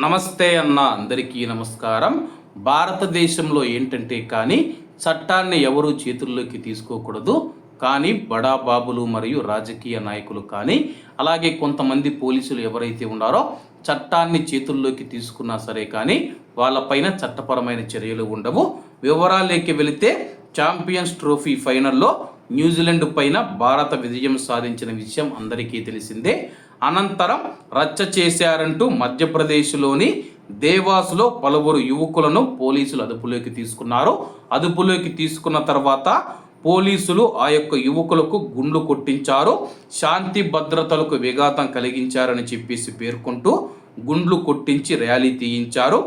నమస్తే అన్న అందరికీ నమస్కారం. భారతదేశంలో ఏంటంటే కానీ చట్టాన్ని ఎవరు చేతుల్లోకి తీసుకోకూడదు. కానీ బడాబాబులు మరియు రాజకీయ నాయకులు కానీ అలాగే కొంతమంది పోలీసులు ఎవరైతే ఉన్నారో చట్టాన్ని చేతుల్లోకి తీసుకున్నా సరే కానీ వాళ్ళపైన చట్టపరమైన చర్యలు ఉండవు. వివరాలేకి వెళితే ఛాంపియన్స్ ట్రోఫీ ఫైనల్లో న్యూజిలాండ్ పైన భారత విజయం సాధించిన విషయం అందరికీ తెలిసిందే. అనంతరం రచ్చ చేశారంటూ మధ్యప్రదేశ్లోని దేవాసులో పలువురు యువకులను పోలీసులు అదుపులోకి తీసుకున్నారు. అదుపులోకి తీసుకున్న తర్వాత పోలీసులు ఆ యొక్క యువకులకు గుండ్లు కొట్టించారు. శాంతి భద్రతలకు విఘాతం కలిగించారని చెప్పేసి పేర్కొంటూ గుండ్లు కొట్టించి ర్యాలీ తీయించారు.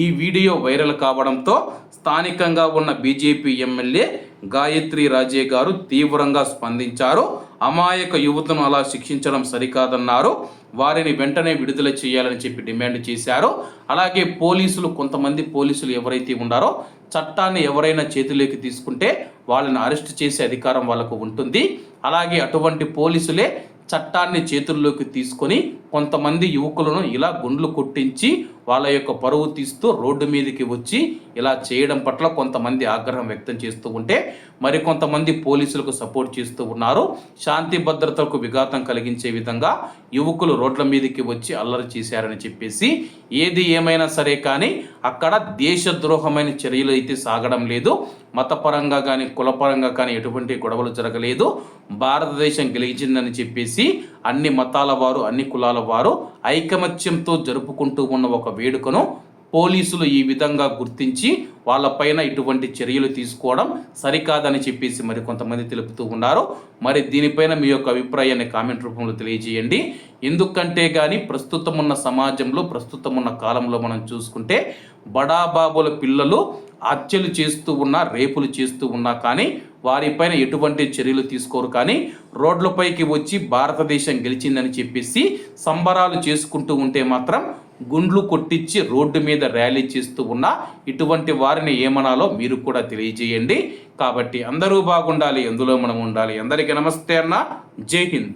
ఈ వీడియో వైరల్ కావడంతో స్థానికంగా ఉన్న బీజేపీ ఎమ్మెల్యే గాయత్రి రాజే గారు తీవ్రంగా స్పందించారు. అమాయక యువతను అలా శిక్షించడం సరికాదన్నారు. వారిని వెంటనే విడుదల చేయాలని చెప్పి డిమాండ్ చేశారు. అలాగే పోలీసులు కొంతమంది పోలీసులు ఎవరైతే ఉన్నారో చట్టాన్ని ఎవరైనా చేతిలోకి తీసుకుంటే వాళ్ళని అరెస్ట్ చేసే అధికారం వాళ్ళకు ఉంటుంది. అలాగే అటువంటి పోలీసులే చట్టాన్ని చేతుల్లోకి తీసుకొని కొంతమంది యువకులను ఇలా గుండ్లు కొట్టించి వాళ్ళ యొక్క పరువు తీస్తూ రోడ్డు మీదకి వచ్చి ఇలా చేయడం పట్ల కొంతమంది ఆగ్రహం వ్యక్తం చేస్తూ ఉంటే మరికొంతమంది పోలీసులకు సపోర్ట్ చేస్తూ ఉన్నారు. శాంతి భద్రతలకు విఘాతం కలిగించే విధంగా యువకులు రోడ్ల మీదకి వచ్చి అల్లరి చేశారని చెప్పేసి ఏది ఏమైనా సరే కానీ అక్కడ దేశద్రోహమైన చర్యలు అయితే సాగడం లేదు. మతపరంగా కానీ కులపరంగా కానీ ఎటువంటి గొడవలు జరగలేదు. భారతదేశం గెలిచిందని చెప్పేసి అన్ని మతాల వారు అన్ని కులాల వారు ఐకమత్యంతో జరుపుకుంటూ ఉన్న ఒక వేడుకను పోలీసులు ఈ విధంగా గుర్తించి వాళ్ళపైన ఇటువంటి చర్యలు తీసుకోవడం సరికాదని చెప్పేసి మరి కొంతమంది తెలుపుతూ ఉన్నారు. మరి దీనిపైన మీ యొక్క అభిప్రాయాన్ని కామెంట్ రూపంలో తెలియజేయండి. ఎందుకంటే కానీ ప్రస్తుతం ఉన్న సమాజంలో ప్రస్తుతం ఉన్న కాలంలో మనం చూసుకుంటే బడాబాబుల పిల్లలు హత్యలు చేస్తూ ఉన్నా రేపులు చేస్తూ ఉన్నా కానీ వారిపైన ఎటువంటి చర్యలు తీసుకోరు కానీ రోడ్లపైకి వచ్చి భారతదేశం గెలిచిందని చెప్పేసి సంబరాలు చేసుకుంటూ ఉంటే మాత్రం గుండ్లు కొట్టించి రోడ్డు మీద ర్యాలీ చేస్తూ ఉన్న ఇటువంటి వారిని ఏమనాలో మీరు కూడా తెలియజేయండి. కాబట్టి అందరూ బాగుండాలి ఎందులో మనం ఉండాలి. అందరికీ నమస్తే అన్న. జై హింద్.